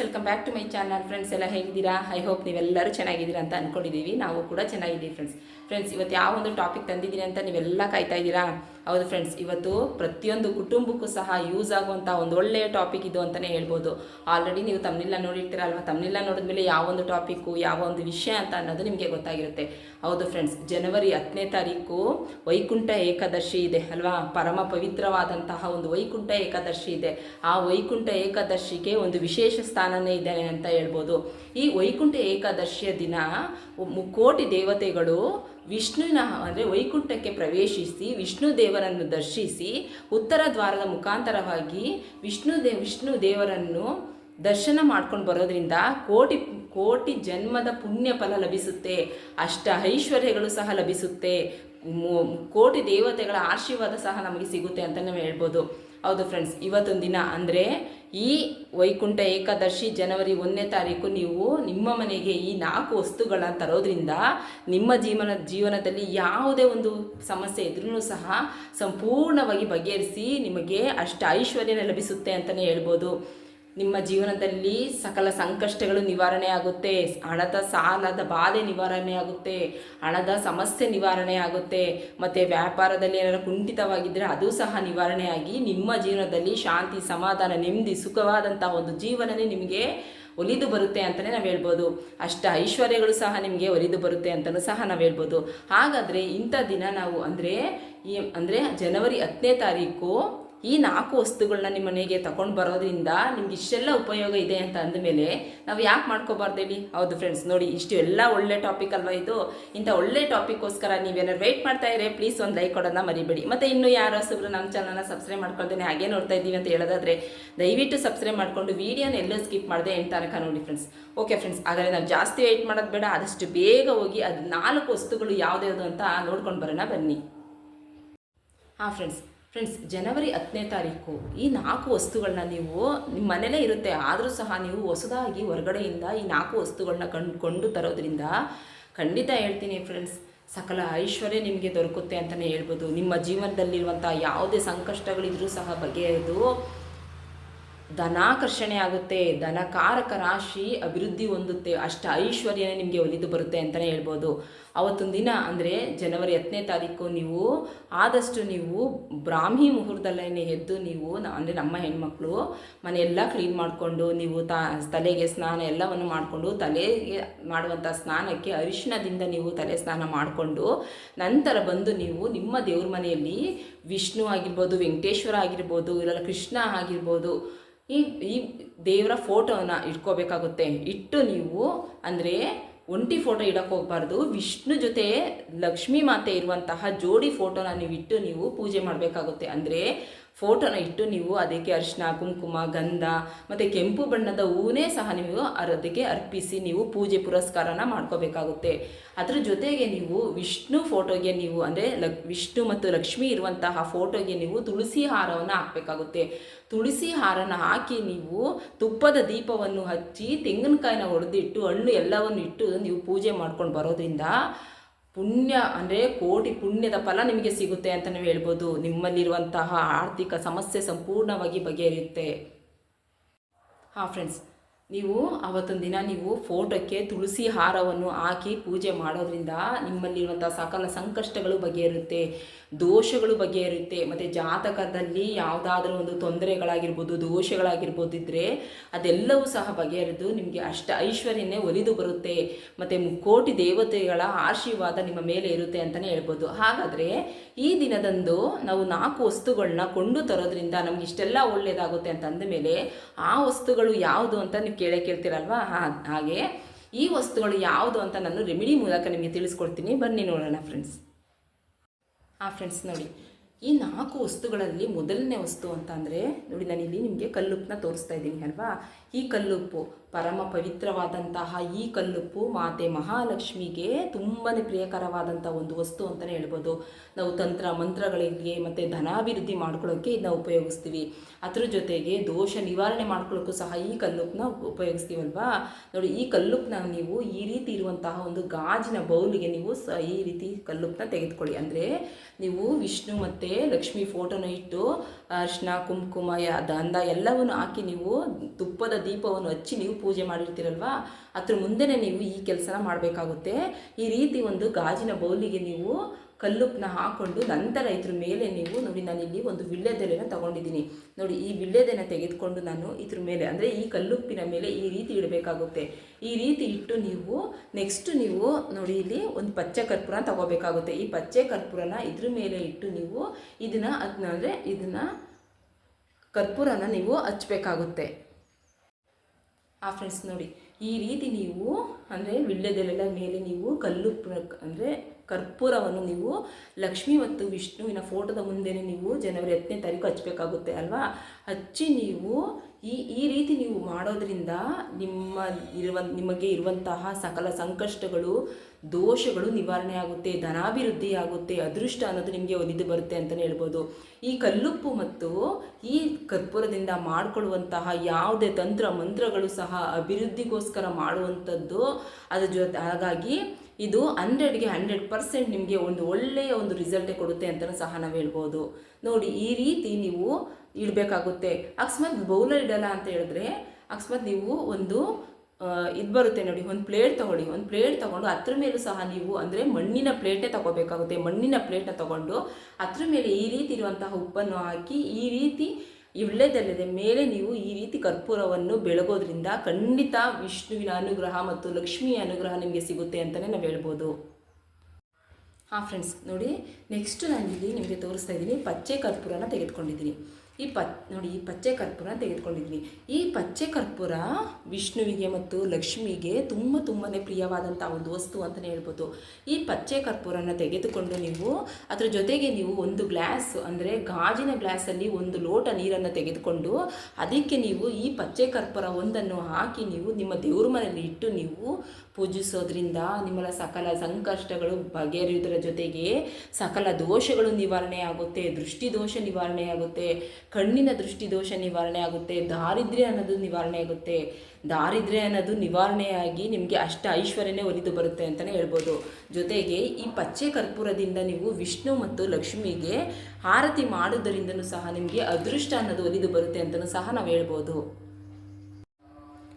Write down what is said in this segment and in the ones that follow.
Welcome back to my channel friends ಎಲ್ಲ ಹೇಗಿದ್ದೀರಾ? I hope ನೀವೆಲ್ಲರೂ ಚೆನ್ನಾಗಿದ್ದೀರಾ ಅಂತ ಅಂದ್ಕೊಂಡಿದ್ದೀವಿ ನಾವು ಕೂಡ ಚೆನ್ನಾಗಿದ್ದೀವಿ ಫ್ರೆಂಡ್ಸ್ ಫ್ರೆಂಡ್ಸ್ ಇವತ್ತು ಯಾವ ಒಂದು ಟಾಪಿಕ್ ತಂದಿದ್ದೀನಿ ಅಂತ ನೀವೆಲ್ಲ ಕಾಯ್ತಾ ಇದ್ದೀರಾ? ಹೌದು ಫ್ರೆಂಡ್ಸ್ ಇವತ್ತು ಪ್ರತಿಯೊಂದು ಕುಟುಂಬಕ್ಕೂ ಸಹ ಯೂಸ್ ಆಗುವಂಥ ಒಂದು ಒಳ್ಳೆಯ ಟಾಪಿಕ್ ಇದು ಅಂತಲೇ ಹೇಳ್ಬೋದು. ಆಲ್ರೆಡಿ ನೀವು ತಮ್ಮನೆಲ್ಲ ನೋಡಿರ್ತೀರ ಅಲ್ವಾ ತಮ್ಮನೆಲ್ಲ ನೋಡಿದ್ಮೇಲೆ ಯಾವ ಒಂದು ಟಾಪಿಕ್ಕು ಯಾವ ಒಂದು ವಿಷಯ ಅಂತ ಅನ್ನೋದು ನಿಮಗೆ ಗೊತ್ತಾಗಿರುತ್ತೆ. ಹೌದು ಫ್ರೆಂಡ್ಸ್ ಜನವರಿ ಹತ್ತನೇ ತಾರೀಕು ವೈಕುಂಠ ಏಕಾದಶಿ ಇದೆ, ಅಲ್ವಾ? ಪರಮ ಪವಿತ್ರವಾದಂತಹ ಒಂದು ವೈಕುಂಠ ಏಕಾದಶಿ ಇದೆ. ಆ ವೈಕುಂಠ ಏಕಾದಶಿಗೆ ಒಂದು ವಿಶೇಷ ಸ್ಥಾನನೇ ಇದೆ ಅಂತ ಹೇಳ್ಬೋದು. ಈ ವೈಕುಂಠ ಏಕಾದಶಿಯ ದಿನ ಕೋಟಿ ದೇವತೆಗಳು ವಿಷ್ಣುವಿನ, ಅಂದರೆ ವೈಕುಂಠಕ್ಕೆ ಪ್ರವೇಶಿಸಿ, ವಿಷ್ಣು ದೇವರನ್ನು ದರ್ಶಿಸಿ, ಉತ್ತರ ದ್ವಾರದ ಮುಖಾಂತರವಾಗಿ ವಿಷ್ಣು ದೇ, ವಿಷ್ಣು ದೇವರನ್ನು ದರ್ಶನ ಮಾಡ್ಕೊಂಡು ಬರೋದ್ರಿಂದ ಕೋಟಿ ಕೋಟಿ ಜನ್ಮದ ಪುಣ್ಯ ಫಲ ಲಭಿಸುತ್ತೆ. ಅಷ್ಟ ಐಶ್ವರ್ಯಗಳು ಸಹ ಲಭಿಸುತ್ತೆ. ಕೋಟಿ ದೇವತೆಗಳ ಆಶೀರ್ವಾದ ಸಹ ನಮಗೆ ಸಿಗುತ್ತೆ ಅಂತ ನಾವು ಹೇಳ್ಬೋದು. ಹೌದು ಫ್ರೆಂಡ್ಸ್ ಇವತ್ತೊಂದು ದಿನ ಅಂದರೆ ಈ ವೈಕುಂಠ ಏಕಾದಶಿ ಜನವರಿ ಒಂದನೇ ತಾರೀಕು ನೀವು ನಿಮ್ಮ ಮನೆಗೆ ಈ ನಾಲ್ಕು ವಸ್ತುಗಳನ್ನ ತರೋದ್ರಿಂದ ನಿಮ್ಮ ಜೀವನ, ಜೀವನದಲ್ಲಿ ಯಾವುದೇ ಒಂದು ಸಮಸ್ಯೆ ಇದ್ರೂ ಸಹ ಸಂಪೂರ್ಣವಾಗಿ ಬಗೆಹರಿಸಿ ನಿಮಗೆ ಅಷ್ಟು ಐಶ್ವರ್ಯನ ಲಭಿಸುತ್ತೆ ಅಂತಲೇ ಹೇಳ್ಬೋದು. ನಿಮ್ಮ ಜೀವನದಲ್ಲಿ ಸಕಲ ಸಂಕಷ್ಟಗಳು ನಿವಾರಣೆ ಆಗುತ್ತೆ. ಹಣದ ಸಾಲದ ಬಾಧೆ ನಿವಾರಣೆ ಆಗುತ್ತೆ. ಹಣದ ಸಮಸ್ಯೆ ನಿವಾರಣೆ ಆಗುತ್ತೆ. ಮತ್ತು ವ್ಯಾಪಾರದಲ್ಲಿ ಏನಾದರೂ ಕುಂಠಿತವಾಗಿದ್ದರೆ ಅದು ಸಹ ನಿವಾರಣೆಯಾಗಿ ನಿಮ್ಮ ಜೀವನದಲ್ಲಿ ಶಾಂತಿ, ಸಮಾಧಾನ, ನೆಮ್ಮದಿ ಸುಖವಾದಂತಹ ಒಂದು ಜೀವನನೇ ನಿಮಗೆ ಒಲಿದು ಬರುತ್ತೆ ಅಂತಲೇ ನಾವು ಹೇಳ್ಬೋದು. ಅಷ್ಟ ಐಶ್ವರ್ಯಗಳು ಸಹ ನಿಮಗೆ ಒಲಿದು ಬರುತ್ತೆ ಅಂತಲೂ ಸಹ ನಾವು ಹೇಳ್ಬೋದು. ಹಾಗಾದರೆ ಇಂಥ ದಿನ ನಾವು ಅಂದರೆ ಈ ಅಂದರೆ ಜನವರಿ ಹತ್ತನೇ ತಾರೀಕು ಈ ನಾಲ್ಕು ವಸ್ತುಗಳನ್ನ ನಿಮ್ಮ ಮನೆಗೆ ತಗೊಂಡು ಬರೋದ್ರಿಂದ ನಿಮ್ಗೆ ಇಷ್ಟೆಲ್ಲ ಉಪಯೋಗ ಇದೆ ಅಂತ ಅಂದಮೇಲೆ ನಾವು ಯಾಕೆ ಮಾಡ್ಕೋಬಾರ್ದು ಹೇಳಿ ಹೌದು ಫ್ರೆಂಡ್ಸ್ ನೋಡಿ ಇಷ್ಟು ಎಲ್ಲ ಒಳ್ಳೆ ಟಾಪಿಕ್ ಅಲ್ವಾ ಇದು? ಇಂಥ ಒಳ್ಳೆ ಟಾಪಿಕ್ಗೋಸ್ಕರ ನೀವೇನಾದ್ರು ವೆಯ್ಟ್ ಮಾಡ್ತಾ ಇದ್ರೆ ಪ್ಲೀಸ್ ಒಂದು ಲೈಕ್ ಕೊಡೋದನ್ನ ಮರಿಬೇಡಿ. ಮತ್ತು ಇನ್ನು ಯಾರು ಹೊಸಬ್ರು ನಮ್ಮ ಚಾನಲ್ನ ಸಬ್ಸ್ಕ್ರೈಬ್ ಮಾಡ್ಕೊಳ್ತೇನೆ ಹಾಗೆ ನೋಡ್ತಾ ಇದ್ದೀವಿ ಅಂತ ಹೇಳೋದಾದ್ರೆ, ದಯವಿಟ್ಟು ಸಬ್ಸ್ಕ್ರೈಬ್ ಮಾಡಿಕೊಂಡು ವೀಡಿಯೋನ ಎಲ್ಲೂ ಸ್ಕಿಪ್ ಮಾಡಿದೆ ಎಂಟು ತನಕ ನೋಡಿ ಫ್ರೆಂಡ್ಸ್ ಓಕೆ ಫ್ರೆಂಡ್ಸ್ ಹಾಗಾದರೆ ನಾವು ಜಾಸ್ತಿ ವೆಯ್ಟ್ ಮಾಡೋದು ಬೇಡ, ಆದಷ್ಟು ಬೇಗ ಹೋಗಿ ಅದು ನಾಲ್ಕು ವಸ್ತುಗಳು ಯಾವ್ದು ಅಂತ ನೋಡ್ಕೊಂಡು ಬರೋಣ ಬನ್ನಿ. ಹಾಂ ಫ್ರೆಂಡ್ಸ್ ಫ್ರೆಂಡ್ಸ್ ಜನವರಿ ಹತ್ತನೇ ತಾರೀಕು ಈ ನಾಲ್ಕು ವಸ್ತುಗಳನ್ನ ನೀವು ನಿಮ್ಮ ಮನೇಲೇ ಇರುತ್ತೆ. ಆದರೂ ಸಹ ನೀವು ಹೊಸದಾಗಿ ಹೊರಗಡೆಯಿಂದ ಈ ನಾಲ್ಕು ವಸ್ತುಗಳನ್ನ ಕಂಡುಕೊಂಡು ತರೋದ್ರಿಂದ ಖಂಡಿತ ಹೇಳ್ತೀನಿ ಫ್ರೆಂಡ್ಸ್ ಸಕಲ ಐಶ್ವರ್ಯ ನಿಮಗೆ ದೊರಕುತ್ತೆ ಅಂತಲೇ ಹೇಳ್ಬೋದು. ನಿಮ್ಮ ಜೀವನದಲ್ಲಿರುವಂಥ ಯಾವುದೇ ಸಂಕಷ್ಟಗಳಿದ್ರೂ ಸಹ ಬಗೆಹರಿದು ಧನಾಕರ್ಷಣೆ ಆಗುತ್ತೆ, ಧನಕಾರಕ ರಾಶಿ ಅಭಿವೃದ್ಧಿ ಹೊಂದುತ್ತೆ, ಅಷ್ಟ ಐಶ್ವರ್ಯನೇ ನಿಮಗೆ ಒಲಿದು ಬರುತ್ತೆ ಅಂತಲೇ ಹೇಳ್ಬೋದು. ಅವತ್ತೊಂದು ದಿನ ಅಂದರೆ ಜನವರಿ ಹತ್ತನೇ ತಾರೀಕು ನೀವು ಆದಷ್ಟು ನೀವು ಬ್ರಾಹ್ಮಿ ಮುಹೂರ್ತದಲ್ಲೇ ಎದ್ದು ನೀವು ಅಂದರೆ ನಮ್ಮ ಹೆಣ್ಮಕ್ಳು ಮನೆಯೆಲ್ಲ ಕ್ಲೀನ್ ಮಾಡಿಕೊಂಡು ನೀವು ತ, ತಲೆಗೆ ಸ್ನಾನ ಎಲ್ಲವನ್ನು ಮಾಡಿಕೊಂಡು ತಲೆಗೆ ಮಾಡುವಂಥ ಸ್ನಾನಕ್ಕೆ ಅರಿಶಿಣದಿಂದ ನೀವು ತಲೆ ಸ್ನಾನ ಮಾಡಿಕೊಂಡು ನಂತರ ಬಂದು ನೀವು ನಿಮ್ಮ ದೇವ್ರ ಮನೆಯಲ್ಲಿ ವಿಷ್ಣು ಆಗಿರ್ಬೋದು, ವೆಂಕಟೇಶ್ವರ ಆಗಿರ್ಬೋದು ಇಲ್ಲ ಕೃಷ್ಣ ಆಗಿರ್ಬೋದು ಈ ಈ ದೇವರ ಫೋಟೋನ ಇಟ್ಕೋಬೇಕಾಗುತ್ತೆ. ಇಟ್ಟು ನೀವು ಅಂದರೆ ಒಂಟಿ ಫೋಟೋ ಇಡಕ್ಕೆ ಹೋಗ್ಬಾರ್ದು. ವಿಷ್ಣು ಜೊತೆ ಲಕ್ಷ್ಮೀ ಮಾತೆ ಇರುವಂತಹ ಜೋಡಿ ಫೋಟೋನ ನೀವು ಇಟ್ಟು ನೀವು ಪೂಜೆ ಮಾಡಬೇಕಾಗುತ್ತೆ. ಅಂದರೆ ಫೋಟೋನ ಇಟ್ಟು ನೀವು ಅದಕ್ಕೆ ಅರಿಶಿನ ಕುಂಕುಮ, ಗಂಧ ಮತ್ತು ಕೆಂಪು ಬಣ್ಣದ ಹೂವೇ ಸಹ ನೀವು ಅದಕ್ಕೆ ಅರ್ಪಿಸಿ ನೀವು ಪೂಜೆ ಪುರಸ್ಕಾರನ ಮಾಡ್ಕೋಬೇಕಾಗುತ್ತೆ. ಅದರ ಜೊತೆಗೆ ನೀವು ವಿಷ್ಣು ಫೋಟೋಗೆ ನೀವು ಅಂದರೆ ಲಕ್, ವಿಷ್ಣು ಮತ್ತು ಲಕ್ಷ್ಮಿ ಇರುವಂತಹ ಫೋಟೋಗೆ ನೀವು ತುಳಸಿ ಹಾರವನ್ನು ಹಾಕಬೇಕಾಗುತ್ತೆ. ತುಳಸಿ ಹಾರನ ಹಾಕಿ ನೀವು ತುಪ್ಪದ ದೀಪವನ್ನು ಹಚ್ಚಿ ತೆಂಗಿನಕಾಯಿನ ಹೊಡೆದಿಟ್ಟು ಹಣ್ಣು ಎಲ್ಲವನ್ನು ಇಟ್ಟು ನೀವು ಪೂಜೆ ಮಾಡ್ಕೊಂಡು ಬರೋದ್ರಿಂದ ಪುಣ್ಯ ಅಂದರೆ ಕೋಟಿ ಪುಣ್ಯದ ಫಲ ನಿಮಗೆ ಸಿಗುತ್ತೆ ಅಂತ ನಾವು ಹೇಳ್ಬೋದು. ನಿಮ್ಮಲ್ಲಿರುವಂತಹ ಆರ್ಥಿಕ ಸಮಸ್ಯೆ ಸಂಪೂರ್ಣವಾಗಿ ಬಗೆಹರಿಯುತ್ತೆ. ಹಾಂ ಫ್ರೆಂಡ್ಸ್ ನೀವು ಅವತ್ತೊಂದು ದಿನ ನೀವು ಫೋಟೋಕ್ಕೆ ತುಳಸಿ ಹಾರವನ್ನು ಹಾಕಿ ಪೂಜೆ ಮಾಡೋದ್ರಿಂದ ನಿಮ್ಮಲ್ಲಿರುವಂಥ ಸಕಲ ಸಂಕಷ್ಟಗಳು ಬಗೆಯಿರುತ್ತೆ ದೋಷಗಳು ಬಗೆಯಿರುತ್ತೆ ಮತ್ತು ಜಾತಕದಲ್ಲಿ ಯಾವುದಾದ್ರೂ ಒಂದು ತೊಂದರೆಗಳಾಗಿರ್ಬೋದು ದೋಷಗಳಾಗಿರ್ಬೋದು ಇದ್ದರೆ ಅದೆಲ್ಲವೂ ಸಹ ಬಗೆಹರಿದು ನಿಮಗೆ ಅಷ್ಟ ಐಶ್ವರ್ಯನೇ ಒಲಿದು ಬರುತ್ತೆ. ಮತ್ತು ಮುಕ್ಕೋಟಿ ದೇವತೆಗಳ ಆಶೀರ್ವಾದ ನಿಮ್ಮ ಮೇಲೆ ಇರುತ್ತೆ ಅಂತಲೇ ಹೇಳ್ಬೋದು. ಹಾಗಾದರೆ ಈ ದಿನದಂದು ನಾವು ನಾಲ್ಕು ವಸ್ತುಗಳನ್ನ ಕೊಂಡು ತರೋದ್ರಿಂದ ನಮಗೆ ಇಷ್ಟೆಲ್ಲ ಒಳ್ಳೆಯದಾಗುತ್ತೆ ಅಂತ ಮೇಲೆ ಆ ವಸ್ತುಗಳು ಯಾವುದು ಅಂತ ನೀವು ಕೇಳೇ ಕೇಳ್ತೀರಲ್ವಾ? ಹಾಗೆ. ಈ ವಸ್ತುಗಳು ಯಾವುದು ಅಂತ ನಾನು ರೆಮಿಡಿ ಮೂಲಕ ನಿಮಗೆ ತಿಳಿಸ್ಕೊಡ್ತೀನಿ. ಬನ್ನಿ ನೋಡೋಣ ಫ್ರೆಂಡ್ಸ್ ಹಾಂ ಫ್ರೆಂಡ್ಸ್ ನೋಡಿ. ಈ ನಾಲ್ಕು ವಸ್ತುಗಳಲ್ಲಿ ಮೊದಲನೇ ವಸ್ತು ಅಂತ ಅಂದರೆ, ನೋಡಿ ಇಲ್ಲಿ ನಿಮಗೆ ಕಲ್ಲುಪ್ಪನ್ನ ತೋರಿಸ್ತಾ ಇದ್ದೀನಿ, ಅಲ್ವಾ? ಈ ಕಲ್ಲುಪ್ಪು. ಪರಮ ಪವಿತ್ರವಾದಂತಹ ಈ ಕಲ್ಲುಪ್ಪು ಮಾತೆ ಮಹಾಲಕ್ಷ್ಮಿಗೆ ತುಂಬಾ ಪ್ರಿಯಕರವಾದಂಥ ಒಂದು ವಸ್ತು ಅಂತಲೇ ಹೇಳ್ಬೋದು. ನಾವು ತಂತ್ರ ಮಂತ್ರಗಳಿಗೆ ಮತ್ತು ಧನಾಭಿವೃದ್ಧಿ ಮಾಡ್ಕೊಳ್ಳೋಕ್ಕೆ ಇದನ್ನ ಉಪಯೋಗಿಸ್ತೀವಿ. ಅದ್ರ ಜೊತೆಗೆ ದೋಷ ನಿವಾರಣೆ ಮಾಡ್ಕೊಳ್ಳೋಕ್ಕೂ ಸಹ ಈ ಕಲ್ಲುಪ್ಪನ್ನ ಉಪಯೋಗಿಸ್ತೀವಲ್ವಾ? ನೋಡಿ, ಈ ಕಲ್ಲುಪ್ಪನ್ನ ನೀವು ಈ ರೀತಿ ಇರುವಂತಹ ಒಂದು ಗಾಜಿನ ಬೌಲಿಗೆ ನೀವು ಸ ಈ ರೀತಿ ಕಲ್ಲುಪ್ಪನ್ನ ತೆಗೆದುಕೊಳ್ಳಿ. ಅಂದರೆ ನೀವು ವಿಷ್ಣು ಮತ್ತು ಲಕ್ಷ್ಮಿ ಫೋಟೋನ ಇಟ್ಟು ಅರಿಶಿನ, ಕುಂಕುಮ, ಯ- ದಂದ ಎಲ್ಲವನ್ನು ಹಾಕಿ ನೀವು ತುಪ್ಪದ ದೀಪವನ್ನು ಹಚ್ಚಿ ನೀವು ಪೂಜೆ ಮಾಡಿರ್ತೀರಲ್ವಾ? ಅದ್ರ ಮುಂದೆನೇ ನೀವು ಈ ಕೆಲಸನ ಮಾಡಬೇಕಾಗುತ್ತೆ. ಈ ರೀತಿ ಒಂದು ಗಾಜಿನ ಬೌಲಿಗೆ ನೀವು ಕಲ್ಲುಪ್ಪನ್ನ ಹಾಕ್ಕೊಂಡು ನಂತರ ಇದ್ರ ಮೇಲೆ ನೀವು ನೋಡಿ, ನಾನು ಇಲ್ಲಿ ಒಂದು ವಿಳ್ಯದೆಲೆನ ತಗೊಂಡಿದ್ದೀನಿ. ನೋಡಿ, ಈ ವಿಳ್ಯದೆಲೆ ತೆಗೆದುಕೊಂಡು ನಾನು ಇದ್ರ ಮೇಲೆ, ಅಂದರೆ ಈ ಕಲ್ಲುಪ್ಪಿನ ಮೇಲೆ ಈ ರೀತಿ ಇಡಬೇಕಾಗುತ್ತೆ. ಈ ರೀತಿ ಇಟ್ಟು ನೀವು ನೆಕ್ಸ್ಟ್ ನೀವು ನೋಡಿ, ಇಲ್ಲಿ ಒಂದು ಪಚ್ಚೆ ಕರ್ಪೂರ ತಗೋಬೇಕಾಗುತ್ತೆ. ಈ ಪಚ್ಚೆ ಕರ್ಪೂರನ ಇದ್ರ ಮೇಲೆ ಇಟ್ಟು ನೀವು ಇದನ್ನ ಅದನ್ನ ಅಂದರೆ ಇದನ್ನ ಕರ್ಪೂರನ ನೀವು ಹಚ್ಚಬೇಕಾಗುತ್ತೆ ಆ ಫ್ರೆಂಡ್ಸ್ ನೋಡಿ, ಈ ರೀತಿ ನೀವು, ಅಂದರೆ ವಿಳ್ಯದೆಲೆಲ್ಲ ಮೇಲೆ ನೀವು ಕಲ್ಲುಪ್ಪು ಅಂದರೆ ಕರ್ಪೂರವನ್ನು ನೀವು ಲಕ್ಷ್ಮಿ ಮತ್ತು ವಿಷ್ಣುವಿನ ಫೋಟೋದ ಮುಂದೆನೇ ನೀವು ಜನವರಿ ಹತ್ತನೇ ತಾರೀಕು ಹಚ್ಚಬೇಕಾಗುತ್ತೆ ಅಲ್ವಾ? ಹಚ್ಚಿ ನೀವು ಈ ಈ ರೀತಿ ನೀವು ಮಾಡೋದ್ರಿಂದ ನಿಮ್ಮ ಇರುವ, ನಿಮಗೆ ಇರುವಂತಹ ಸಕಲ ಸಂಕಷ್ಟಗಳು, ದೋಷಗಳು ನಿವಾರಣೆ ಆಗುತ್ತೆ, ಧನಾಭಿವೃದ್ಧಿ ಆಗುತ್ತೆ, ಅದೃಷ್ಟ ಅನ್ನೋದು ನಿಮಗೆ ಒಲಿದು ಬರುತ್ತೆ ಅಂತಲೇ ಹೇಳ್ಬೋದು. ಈ ಕಲ್ಲುಪ್ಪು ಮತ್ತು ಈ ಕರ್ಪೂರದಿಂದ ಮಾಡಿಕೊಳ್ಳುವಂತಹ ಯಾವುದೇ ತಂತ್ರ ಮಂತ್ರಗಳು ಸಹ ಅಭಿವೃದ್ಧಿಗೋಸ್ಕರ ಮಾಡುವಂಥದ್ದು, ಅದರ ಜೊತೆ, ಹಾಗಾಗಿ ಇದು ಹಂಡ್ರೆಡ್ಗೆ ಹಂಡ್ರೆಡ್ ಪರ್ಸೆಂಟ್ ನಿಮಗೆ ಒಂದು ಒಳ್ಳೆಯ ಒಂದು ರಿಸಲ್ಟೇ ಕೊಡುತ್ತೆ ಅಂತಲೂ ಸಹ ನಾವು ಹೇಳ್ಬೋದು. ನೋಡಿ, ಈ ರೀತಿ ನೀವು ಇಡಬೇಕಾಗುತ್ತೆ. ಅಕಸ್ಮಾತ್ ಬೌಲರ್ ಇಡಲ್ಲ ಅಂತ ಹೇಳಿದ್ರೆ ಅಕಸ್ಮಾತ್ ನೀವು ಒಂದು ಇದು ಬರುತ್ತೆ ನೋಡಿ, ಒಂದು ಪ್ಲೇಟ್ ತಗೊಳ್ಳಿ. ಒಂದು ಪ್ಲೇಟ್ ತಗೊಂಡು ಅದ್ರ ಮೇಲೂ ಸಹ ನೀವು ಅಂದರೆ ಮಣ್ಣಿನ ಪ್ಲೇಟೇ ತಗೋಬೇಕಾಗುತ್ತೆ. ಮಣ್ಣಿನ ಪ್ಲೇಟನ್ನ ತಗೊಂಡು ಅದ್ರ ಮೇಲೆ ಈ ರೀತಿ ಇರುವಂತಹ ಉಪ್ಪನ್ನು ಹಾಕಿ, ಈ ರೀತಿ ಇಳ್ಳೆದಲ್ಲದೆ ಮೇಲೆ ನೀವು ಈ ರೀತಿ ಕರ್ಪೂರವನ್ನು ಬೆಳಗೋದ್ರಿಂದ ಖಂಡಿತ ವಿಷ್ಣುವಿನ ಅನುಗ್ರಹ ಮತ್ತು ಲಕ್ಷ್ಮಿಯ ಅನುಗ್ರಹ ನಿಮಗೆ ಸಿಗುತ್ತೆ ಅಂತಲೇ ನಾವು ಹೇಳ್ಬೋದು. ಹಾಂ ಫ್ರೆಂಡ್ಸ್ ನೋಡಿ ನೆಕ್ಸ್ಟ್ ಇಲ್ಲಿ ನಿಮಗೆ ತೋರಿಸ್ತಾ ಇದ್ದೀನಿ, ಪಚ್ಚೆ ಕರ್ಪೂರನ ತೆಗೆದುಕೊಂಡಿದ್ದೀನಿ. ಈ ಪತ್ ನೋಡಿ ಈ ಪಚ್ಚೆ ಕರ್ಪೂರ ತೆಗೆದುಕೊಂಡಿದ್ವಿ. ಈ ಪಚ್ಚೆ ಕರ್ಪೂರ ವಿಷ್ಣುವಿಗೆ ಮತ್ತು ಲಕ್ಷ್ಮಿಗೆ ತುಂಬ ತುಂಬಾ ಪ್ರಿಯವಾದಂಥ ಒಂದು ವಸ್ತು ಅಂತಲೇ ಹೇಳ್ಬೋದು. ಈ ಪಚ್ಚೆ ಕರ್ಪೂರನ ತೆಗೆದುಕೊಂಡು ನೀವು ಅದರ ಜೊತೆಗೆ ನೀವು ಒಂದು ಗ್ಲಾಸ್ ಅಂದರೆ ಗಾಜಿನ ಗ್ಲಾಸಲ್ಲಿ ಒಂದು ಲೋಟ ನೀರನ್ನು ತೆಗೆದುಕೊಂಡು ಅದಕ್ಕೆ ನೀವು ಈ ಪಚ್ಚೆ ಕರ್ಪೂರ ಒಂದನ್ನು ಹಾಕಿ ನೀವು ನಿಮ್ಮ ದೇವ್ರ ಮನೆಯಲ್ಲಿ ಇಟ್ಟು ನೀವು ಪೂಜಿಸೋದ್ರಿಂದ ನಿಮ್ಮ ಸಕಲ ಸಂಕಷ್ಟಗಳು ಬಗೆಹರಿಯುವುದರ ಜೊತೆಗೆ ಸಕಲ ದೋಷಗಳು ನಿವಾರಣೆ ಆಗುತ್ತೆ ದೃಷ್ಟಿ ದೋಷ ನಿವಾರಣೆ ಆಗುತ್ತೆ. ಕಣ್ಣಿನ ದೃಷ್ಟಿ ದೋಷ ನಿವಾರಣೆ ಆಗುತ್ತೆ, ದಾರಿದ್ರ್ಯ ಅನ್ನೋದು ನಿವಾರಣೆ ಆಗುತ್ತೆ. ದಾರಿದ್ರ್ಯ ಅನ್ನೋದು ನಿವಾರಣೆಯಾಗಿ ನಿಮಗೆ ಅಷ್ಟ ಐಶ್ವರ್ಯನೇ ಒಲಿದು ಬರುತ್ತೆ ಅಂತಲೇ ಹೇಳ್ಬೋದು. ಜೊತೆಗೆ ಈ ಪಚ್ಚೆ ಕರ್ಪೂರದಿಂದ ನೀವು ವಿಷ್ಣು ಮತ್ತು ಲಕ್ಷ್ಮಿಗೆ ಆರತಿ ಮಾಡೋದರಿಂದನೂ ಸಹ ನಿಮಗೆ ಅದೃಷ್ಟ ಅನ್ನೋದು ಒಲಿದು ಬರುತ್ತೆ ಅಂತಲೂ ಸಹ ನಾವು ಹೇಳ್ಬೋದು.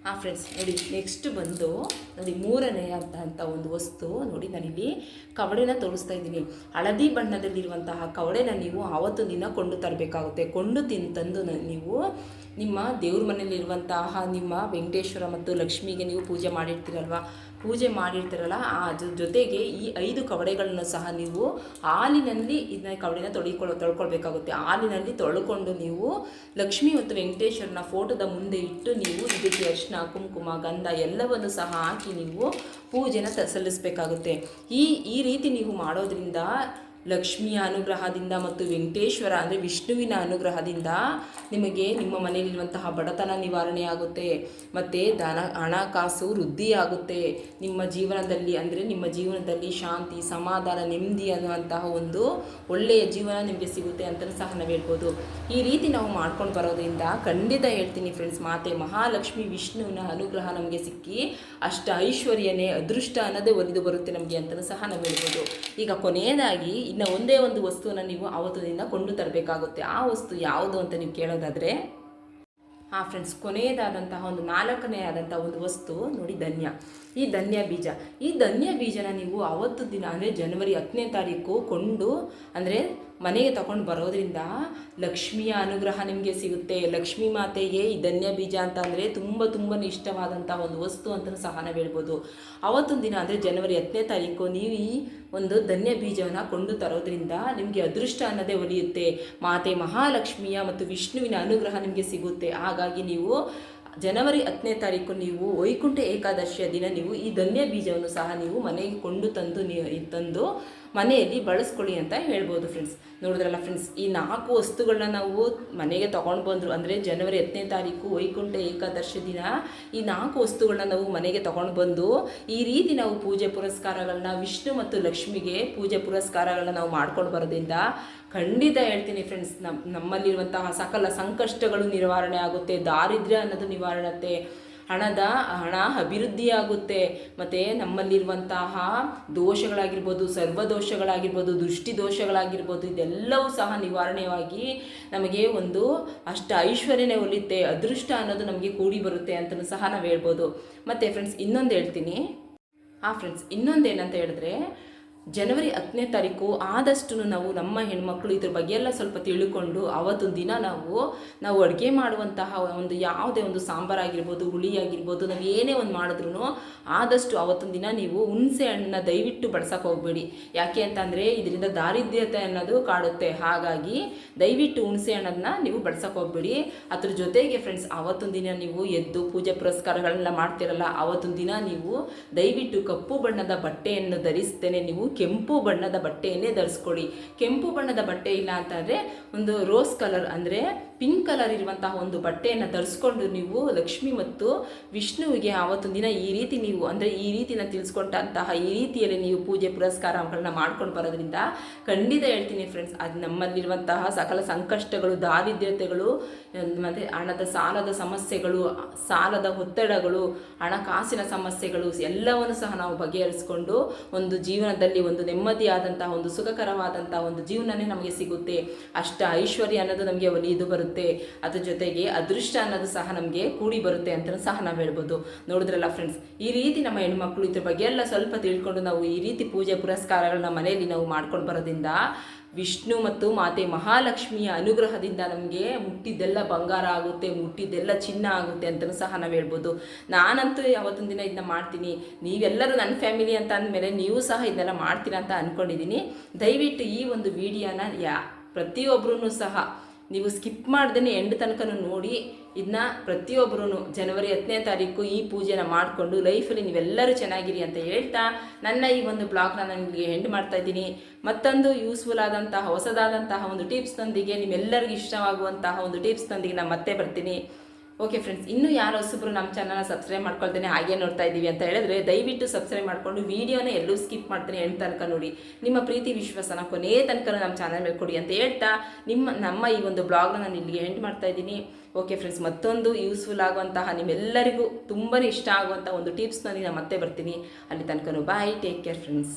ಹಾಂ ಫ್ರೆಂಡ್ಸ್ ನೋಡಿ ನೆಕ್ಸ್ಟ್ ಬಂದು ನೋಡಿ, ಮೂರನೇ ಅಂತ ಅಂತ ಒಂದು ವಸ್ತು ನೋಡಿ, ನಾನಿಲ್ಲಿ ಕವಡೆನ ತೋರಿಸ್ತಾ ಇದ್ದೀನಿ. ಹಳದಿ ಬಣ್ಣದಲ್ಲಿರುವಂತಹ ಕವಡೆನ ನೀವು ಆವತ್ತು ದಿನ ಕೊಂಡು ತರಬೇಕಾಗುತ್ತೆ. ಕೊಂಡು ತಿನ್, ತಂದು ನೀವು ನಿಮ್ಮ ದೇವ್ರ ಮನೆಯಲ್ಲಿರುವಂತಹ ನಿಮ್ಮ ವೆಂಕಟೇಶ್ವರ ಮತ್ತು ಲಕ್ಷ್ಮಿಗೆ ನೀವು ಪೂಜೆ ಮಾಡಿರ್ತೀರಲ್ವ? ಪೂಜೆ ಮಾಡಿರ್ತೀರಲ್ಲ, ಆ ಜೊ- ಜೊತೆಗೆ ಈ ಐದು ಕವಡೆಗಳನ್ನು ಸಹ ನೀವು ಹಾಲಿನಲ್ಲಿ ಇದನ್ನ ಕವಡೆನ ತೊಳಿಕೊಳ್ಳೋ ತೊಳ್ಕೊಳ್ಬೇಕಾಗುತ್ತೆ. ಹಾಲಿನಲ್ಲಿ ತೊಳ್ಕೊಂಡು ನೀವು ಲಕ್ಷ್ಮಿ ಮತ್ತು ವೆಂಕಟೇಶ್ವರನ ಫೋಟೋದ ಮುಂದೆ ಇಟ್ಟು ನೀವು ಇದಕ್ಕೆ ಅರಿಶಿನ, ಕುಂಕುಮ, ಗಂಧ ಎಲ್ಲವನ್ನು ಸಹ ಹಾಕಿ ನೀವು ಪೂಜೆನ ಸಲ್ಲಿಸಬೇಕಾಗುತ್ತೆ. ಈ ಈ ರೀತಿ ನೀವು ಮಾಡೋದ್ರಿಂದ ಲಕ್ಷ್ಮಿಯ ಅನುಗ್ರಹದಿಂದ ಮತ್ತು ವೆಂಕಟೇಶ್ವರ ಅಂದರೆ ವಿಷ್ಣುವಿನ ಅನುಗ್ರಹದಿಂದ ನಿಮಗೆ ನಿಮ್ಮ ಮನೆಯಲ್ಲಿರುವಂತಹ ಬಡತನ ನಿವಾರಣೆ ಆಗುತ್ತೆ ಮತ್ತು ದನ ಹಣಕಾಸು ವೃದ್ಧಿಯಾಗುತ್ತೆ. ನಿಮ್ಮ ಜೀವನದಲ್ಲಿ ಅಂದರೆ ನಿಮ್ಮ ಜೀವನದಲ್ಲಿ ಶಾಂತಿ, ಸಮಾಧಾನ, ನೆಮ್ಮದಿ ಅನ್ನುವಂತಹ ಒಂದು ಒಳ್ಳೆಯ ಜೀವನ ನಿಮಗೆ ಸಿಗುತ್ತೆ ಅಂತಲೂ ಸಹ ನಾವು ಹೇಳ್ಬೋದು. ಈ ರೀತಿ ನಾವು ಮಾಡ್ಕೊಂಡು ಬರೋದ್ರಿಂದ ಖಂಡಿತ ಹೇಳ್ತೀನಿ ಫ್ರೆಂಡ್ಸ್ ಮಾತೆ ಮಹಾಲಕ್ಷ್ಮಿ ವಿಷ್ಣುವಿನ ಅನುಗ್ರಹ ನಮಗೆ ಸಿಕ್ಕಿ ಅಷ್ಟ ಐಶ್ವರ್ಯನೇ, ಅದೃಷ್ಟ ಅನ್ನೋದೇ ಒಲಿದು ಬರುತ್ತೆ ನಮಗೆ ಅಂತಲೂ ಸಹ ನಾವು ಹೇಳ್ಬೋದು. ಈಗ ಕೊನೆಯದಾಗಿ ಇನ್ನು ಒಂದೇ ಒಂದು ವಸ್ತುವನ್ನು ನೀವು ಆವತ್ತು ದಿನ ಕೊಂಡು ತರಬೇಕಾಗುತ್ತೆ. ಆ ವಸ್ತು ಯಾವುದು ಅಂತ ನೀವು ಕೇಳೋದಾದರೆ, ಹಾಂ ಫ್ರೆಂಡ್ಸ್ ಕೊನೆಯದಾದಂತಹ ಒಂದು ನಾಲ್ಕನೇ ಆದಂಥ ಒಂದು ವಸ್ತು ನೋಡಿ ಧನ್ಯ. ಈ ಧನ್ಯ ಬೀಜ. ಈ ಧನ್ಯ ಬೀಜನ ನೀವು ಅವತ್ತು ದಿನ, ಅಂದರೆ ಜನವರಿ ಹತ್ತನೇ ತಾರೀಕು ಕೊಂಡು, ಅಂದರೆ ಮನೆಗೆ ತಗೊಂಡು ಬರೋದ್ರಿಂದ ಲಕ್ಷ್ಮಿಯ ಅನುಗ್ರಹ ನಿಮಗೆ ಸಿಗುತ್ತೆ. ಲಕ್ಷ್ಮೀ ಮಾತೆಗೆ ಈ ಧನ್ಯ ಬೀಜ ಅಂತ ಅಂದರೆ ತುಂಬ ತುಂಬ ಇಷ್ಟವಾದಂಥ ಒಂದು ವಸ್ತು ಅಂತಲೂ ಸಹ ನಾವು ಹೇಳ್ಬೋದು. ಅವತ್ತೊಂದು ದಿನ ಅಂದರೆ ಜನವರಿ ಹತ್ತನೇ ತಾರೀಕು ನೀವು ಈ ಒಂದು ಧನ್ಯ ಬೀಜವನ್ನು ಕೊಂಡು ತರೋದ್ರಿಂದ ನಿಮಗೆ ಅದೃಷ್ಟ ಅನ್ನೋದೇ ಒಲಿಯುತ್ತೆ. ಮಾತೆ ಮಹಾಲಕ್ಷ್ಮಿಯ ಮತ್ತು ವಿಷ್ಣುವಿನ ಅನುಗ್ರಹ ನಿಮಗೆ ಸಿಗುತ್ತೆ. ಹಾಗಾಗಿ ನೀವು ಜನವರಿ ಹತ್ತನೇ ತಾರೀಕು ನೀವು ವೈಕುಂಠ ಏಕಾದಶಿಯ ದಿನ ನೀವು ಈ ಧನ್ಯ ಬೀಜವನ್ನು ಸಹ ನೀವು ಮನೆಗೆ ಕೊಂಡು ತಂದು ನೀ ತಂದು ಮನೆಯಲ್ಲಿ ಬಳಸ್ಕೊಳ್ಳಿ ಅಂತ ಹೇಳ್ಬೋದು ಫ್ರೆಂಡ್ಸ್ ನೋಡಿದ್ರಲ್ಲ ಫ್ರೆಂಡ್ಸ್ ಈ ನಾಲ್ಕು ವಸ್ತುಗಳನ್ನ ನಾವು ಮನೆಗೆ ತೊಗೊಂಡು ಬಂದರು, ಅಂದರೆ ಜನವರಿ ಹತ್ತನೇ ತಾರೀಕು, ವೈಕುಂಠ ಏಕಾದಶಿ ದಿನ, ಈ ನಾಲ್ಕು ವಸ್ತುಗಳನ್ನ ನಾವು ಮನೆಗೆ ತೊಗೊಂಡು ಬಂದು, ಈ ರೀತಿ ನಾವು ಪೂಜೆ ಪುರಸ್ಕಾರಗಳನ್ನ ವಿಷ್ಣು ಮತ್ತು ಲಕ್ಷ್ಮಿಗೆ ಪೂಜೆ ಪುರಸ್ಕಾರಗಳನ್ನ ನಾವು ಮಾಡ್ಕೊಂಡು ಬರೋದ್ರಿಂದ ಖಂಡಿತ ಹೇಳ್ತೀನಿ ಫ್ರೆಂಡ್ಸ್ ನಮ್ಮ ನಮ್ಮಲ್ಲಿರುವಂತಹ ಸಕಲ ಸಂಕಷ್ಟಗಳು ನಿವಾರಣೆ ಆಗುತ್ತೆ, ದಾರಿದ್ರ್ಯ ಅನ್ನೋದು ನಿವಾರಣತೆ ಹಣದ ಹಣ ಅಭಿವೃದ್ಧಿಯಾಗುತ್ತೆ. ಮತ್ತು ನಮ್ಮಲ್ಲಿರುವಂತಹ ದೋಷಗಳಾಗಿರ್ಬೋದು ಸರ್ವ ದೋಷಗಳಾಗಿರ್ಬೋದು ದೃಷ್ಟಿ ದೋಷಗಳಾಗಿರ್ಬೋದು ಇದೆಲ್ಲವೂ ಸಹ ನಿವಾರಣೆಯಾಗಿ ನಮಗೆ ಒಂದು ಅಷ್ಟ ಐಶ್ವರ್ಯನೇ ಒಲಿಯುತ್ತೆ. ಅದೃಷ್ಟ ಅನ್ನೋದು ನಮಗೆ ಕೂಡಿ ಬರುತ್ತೆ ಅಂತಲೂ ಸಹ ನಾವು ಹೇಳ್ಬೋದು. ಮತ್ತು ಫ್ರೆಂಡ್ಸ್ ಇನ್ನೊಂದು ಹೇಳ್ತೀನಿ. ಹಾಂ ಫ್ರೆಂಡ್ಸ್ ಇನ್ನೊಂದು ಏನಂತ ಹೇಳಿದ್ರೆ ಜನವರಿ ಹತ್ತನೇ ತಾರೀಕು ಆದಷ್ಟು ನಾವು ನಮ್ಮ ಹೆಣ್ಮಕ್ಳು ಇದ್ರ ಬಗ್ಗೆ ಎಲ್ಲ ಸ್ವಲ್ಪ ತಿಳ್ಕೊಂಡು ಅವತ್ತು ದಿನ ನಾವು ನಾವು ಅಡುಗೆ ಮಾಡುವಂತಹ ಒಂದು ಯಾವುದೇ ಒಂದು ಸಾಂಬಾರಾಗಿರ್ಬೋದು ಹುಳಿ ಆಗಿರ್ಬೋದು, ನಾವು ಏನೇ ಒಂದು ಮಾಡಿದ್ರು ಆದಷ್ಟು ಅವತ್ತೊಂದು ದಿನ ನೀವು ಹುಣಸೆ ಹಣ್ಣನ್ನ ದಯವಿಟ್ಟು ಬಡ್ಸಕ್ಕೆ ಹೋಗಬೇಡಿ. ಯಾಕೆ ಅಂತಂದರೆ ಇದರಿಂದ ದಾರಿದ್ರ್ಯತೆ ಅನ್ನೋದು ಕಾಡುತ್ತೆ. ಹಾಗಾಗಿ ದಯವಿಟ್ಟು ಹುಣಸೆ ಹಣ್ಣನ್ನು ನೀವು ಬಡ್ಸಕ್ಕೆ ಹೋಗಬೇಡಿ. ಅದ್ರ ಜೊತೆಗೆ ಫ್ರೆಂಡ್ಸ್ ಅವತ್ತೊಂದು ದಿನ ನೀವು ಎದ್ದು ಪೂಜೆ ಪುರಸ್ಕಾರಗಳನ್ನೆಲ್ಲ ಮಾಡ್ತಿರಲ್ಲ, ಅವತ್ತೊಂದು ದಿನ ನೀವು ದಯವಿಟ್ಟು ಕಪ್ಪು ಬಣ್ಣದ ಬಟ್ಟೆಯನ್ನು ಧರಿಸ್ತೇನೆ. ನೀವು ಕೆಂಪು ಬಣ್ಣದ ಬಟ್ಟೆಯನ್ನೇ ಧರಿಸ್ಕೊಳ್ಳಿ. ಕೆಂಪು ಬಣ್ಣದ ಬಟ್ಟೆ ಇಲ್ಲ ಅಂತಂದರೆ ಒಂದು ರೋಸ್ ಕಲರ್ ಅಂದರೆ ಪಿಂಕ್ ಕಲರ್ ಇರುವಂತಹ ಒಂದು ಬಟ್ಟೆಯನ್ನು ಧರಿಸ್ಕೊಂಡು ನೀವು ಲಕ್ಷ್ಮಿ ಮತ್ತು ವಿಷ್ಣುವಿಗೆ ಆವತ್ತು ದಿನ ಈ ರೀತಿ ನೀವು ಅಂದರೆ ಈ ರೀತಿನ ತಿಳಿಸ್ಕೊಂಡಂತಹ ಈ ರೀತಿಯಲ್ಲಿ ನೀವು ಪೂಜೆ ಪುರಸ್ಕಾರಗಳನ್ನ ಮಾಡ್ಕೊಂಡು ಬರೋದ್ರಿಂದ ಖಂಡಿತ ಹೇಳ್ತೀನಿ ಫ್ರೆಂಡ್ಸ್ ಅದು ನಮ್ಮಲ್ಲಿರುವಂತಹ ಸಕಲ ಸಂಕಷ್ಟಗಳು, ದಾರಿದ್ರ್ಯತೆಗಳು, ಮತ್ತು ಹಣದ ಸಾಲದ ಸಮಸ್ಯೆಗಳು, ಸಾಲದ ಒತ್ತಡಗಳು, ಹಣಕಾಸಿನ ಸಮಸ್ಯೆಗಳು, ಎಲ್ಲವನ್ನು ಸಹ ನಾವು ಬಗೆಹರಿಸ್ಕೊಂಡು ಒಂದು ಜೀವನದಲ್ಲಿ ಒಂದು ನೆಮ್ಮದಿಯಾದಂತಹ ಒಂದು ಸುಖಕರವಾದಂತಹ ಒಂದು ಜೀವನನೇ ನಮಗೆ ಸಿಗುತ್ತೆ. ಅಷ್ಟ ಐಶ್ವರ್ಯ ಅನ್ನೋದು ನಮಗೆ ಇದು ಬರುತ್ತೆ. ಅದ್ರ ಜೊತೆಗೆ ಅದೃಷ್ಟ ಅನ್ನೋದು ಸಹ ನಮಗೆ ಕೂಡಿ ಬರುತ್ತೆ ಅಂತ ಸಹ ನಾವು ಹೇಳ್ಬೋದು. ನೋಡಿದ್ರಲ್ಲ ಫ್ರೆಂಡ್ಸ್ ಈ ರೀತಿ ನಮ್ಮ ಹೆಣ್ಮಕ್ಳು ಇದ್ರ ಬಗ್ಗೆ ಎಲ್ಲ ಸ್ವಲ್ಪ ತಿಳ್ಕೊಂಡು ನಾವು ಈ ರೀತಿ ಪೂಜೆ ಪುರಸ್ಕಾರಗಳನ್ನ ಮನೆಯಲ್ಲಿ ನಾವು ಮಾಡ್ಕೊಂಡು ಬರೋದ್ರಿಂದ ವಿಷ್ಣು ಮತ್ತು ಮಾತೆ ಮಹಾಲಕ್ಷ್ಮಿಯ ಅನುಗ್ರಹದಿಂದ ನಮಗೆ ಮುಟ್ಟಿದ್ದೆಲ್ಲ ಬಂಗಾರ ಆಗುತ್ತೆ, ಮುಟ್ಟಿದ್ದೆಲ್ಲ ಚಿನ್ನ ಆಗುತ್ತೆ ಅಂತಲೂ ಸಹ ನಾವು ಹೇಳ್ಬೋದು. ನಾನಂತೂ ಯಾವತ್ತೊಂದು ದಿನ ಇದನ್ನ ಮಾಡ್ತೀನಿ. ನೀವೆಲ್ಲರೂ ನನ್ನ ಫ್ಯಾಮಿಲಿ ಅಂತ ಅಂದಮೇಲೆ ನೀವು ಸಹ ಇದನ್ನೆಲ್ಲ ಮಾಡ್ತೀರಾ ಅಂತ ಅಂದ್ಕೊಂಡಿದ್ದೀನಿ ದಯವಿಟ್ಟು ಈ ಒಂದು ವಿಡಿಯೋನ ಯಾ ಪ್ರತಿಯೊಬ್ಬರೂ ಸಹ ನೀವು ಸ್ಕಿಪ್ ಮಾಡ್ದೇ ಎಂಡ್ ತನಕ ನೋಡಿ ಇದನ್ನ ಪ್ರತಿಯೊಬ್ಬರೂ ಜನವರಿ ಹತ್ತನೇ ತಾರೀಕು ಈ ಪೂಜೆನ ಮಾಡಿಕೊಂಡು ಲೈಫಲ್ಲಿ ನೀವೆಲ್ಲರೂ ಚೆನ್ನಾಗಿರಿ ಅಂತ ಹೇಳ್ತಾ, ನನ್ನ ಈ ಒಂದು ಬ್ಲಾಗ್ನ ನಾನು ನಿಮಗೆ ಎಂಡ್ ಮಾಡ್ತಾ ಇದ್ದೀನಿ. ಮತ್ತೊಂದು ಯೂಸ್ಫುಲ್ ಆದಂತಹ, ಹೊಸದಾದಂತಹ ಒಂದು ಟಿಪ್ಸ್ನೊಂದಿಗೆ ನಿಮ್ಮೆಲ್ಲರಿಗೂ ಇಷ್ಟವಾಗುವಂತಹ ಒಂದು ಟಿಪ್ಸ್ನೊಂದಿಗೆ ನಾನು ಮತ್ತೆ ಬರ್ತೀನಿ. ಓಕೆ ಫ್ರೆಂಡ್ಸ್ ಇನ್ನೂ ಯಾರು ಹೊಸಬ್ರು ನಮ್ಮ ಚಾನಲ್ನ ಸಬ್ಸ್ಕ್ರೈಬ್ ಮಾಡ್ಕೊಳ್ತೇನೆ ಹಾಗೆ ನೋಡ್ತಾ ಇದ್ದೀವಿ ಅಂತ ಹೇಳಿದ್ರೆ ದಯವಿಟ್ಟು ಸಬ್ಸ್ಕ್ರೈಬ್ ಮಾಡಿಕೊಂಡು ವೀಡಿಯೋನ ಎಲ್ಲೂ ಸ್ಕಿಪ್ ಮಾಡ್ತೀನಿ ಎಂಟು ತನಕ ನೋಡಿ. ನಿಮ್ಮ ಪ್ರೀತಿ ವಿಶ್ವಾಸನ ಕೊನೆಯ ತನಕ ನಮ್ಮ ಚಾನಲ್ ಮೇಲೆ ಕೊಡಿ ಅಂತ ಹೇಳ್ತಾ ನಿಮ್ಮ, ನಮ್ಮ ಈ ಒಂದು ಬ್ಲಾಗ್ನ ನಾನು ಇಲ್ಲಿಗೆ ಎಂಡ್ ಮಾಡ್ತಾ ಇದ್ದೀನಿ. ಓಕೆ ಫ್ರೆಂಡ್ಸ್ ಮತ್ತೊಂದು ಯೂಸ್ಫುಲ್ ಆಗುವಂತಹ ನಿಮ್ಮೆಲ್ಲರಿಗೂ ತುಂಬಾ ಇಷ್ಟ ಆಗುವಂಥ ಒಂದು ಟಿಪ್ಸ್ನ ನಾನು ಮತ್ತೆ ಬರ್ತೀನಿ. ಅಲ್ಲಿ ತನಕ ಬಾಯ್ ಟೇಕ್ ಕೇರ್ ಫ್ರೆಂಡ್ಸ್